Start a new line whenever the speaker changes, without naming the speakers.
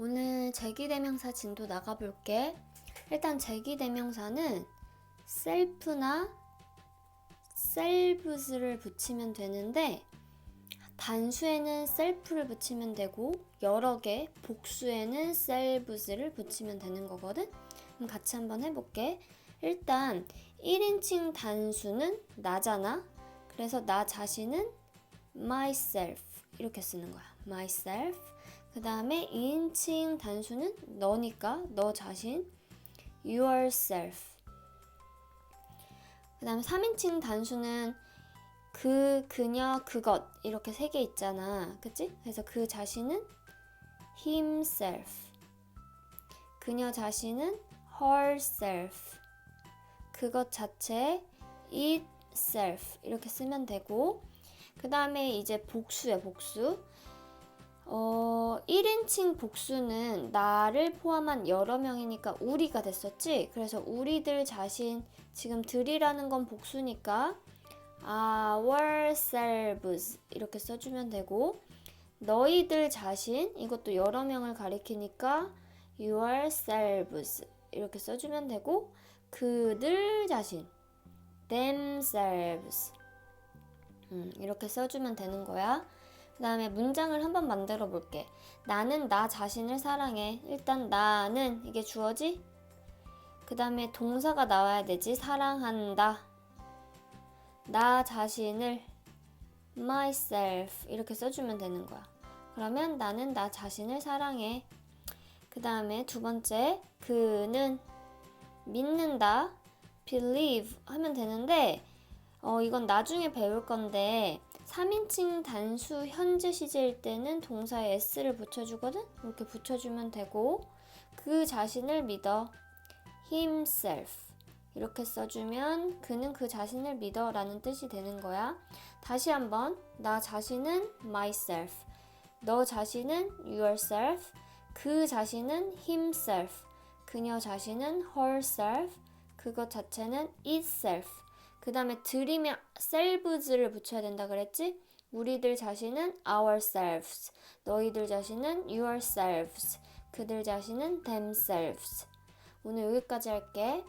오늘 제기대명사 진도 나가볼게. 일단 제기대명사는 self나 selves를 붙이면 되는데 단수에는 self를 붙이면 되고 여러 개 복수에는 selves를 붙이면 되는 거거든. 그럼 같이 한번 해볼게. 일단 1인칭 단수는 나잖아. 그래서 나 자신은 myself 이렇게 쓰는 거야. myself. 그 다음에 2인칭 단수는 너니까 너 자신 yourself. 그 다음에 3인칭 단수는 그, 그녀, 그것 이렇게 세 개 있잖아. 그치? 그래서 그 자신은 himself. 그녀 자신은 herself. 그것 자체 itself 이렇게 쓰면 되고 그 다음에 이제 복수야 복수 어 1인칭 복수는 나를 포함한 여러 명이니까 우리가 됐었지 그래서 우리들 자신 지금 들이라는 건 복수니까 ourselves 이렇게 써주면 되고 너희들 자신 이것도 여러 명을 가리키니까 yourselves 이렇게 써주면 되고 그들 자신 themselves 음, 이렇게 써주면 되는 거야. 그 다음에 문장을 한번 만들어 볼게. 나는 나 자신을 사랑해. 일단 나는 이게 주어지? 그 다음에 동사가 나와야 되지. 사랑한다. 나 자신을 myself 이렇게 써주면 되는 거야. 그러면 나는 나 자신을 사랑해. 그 다음에 두 번째, 그는 믿는다. believe 하면 되는데, 어, 이건 나중에 배울 건데, 3인칭 단수 현재 시제일 때는 동사에 s를 붙여주거든? 이렇게 붙여주면 되고, 그 자신을 믿어. himself. 이렇게 써주면 그는 그 자신을 믿어 라는 뜻이 되는 거야. 다시 한번, 나 자신은 myself. 너 자신은 yourself. 그 자신은 himself. 그녀 자신은 herself. 그것 자체는 itself. 그 다음에 들이면 selves를 붙여야 된다 그랬지? 우리들 자신은 ourselves. 너희들 자신은 yourselves. 그들 자신은 themselves. 오늘 여기까지 할게.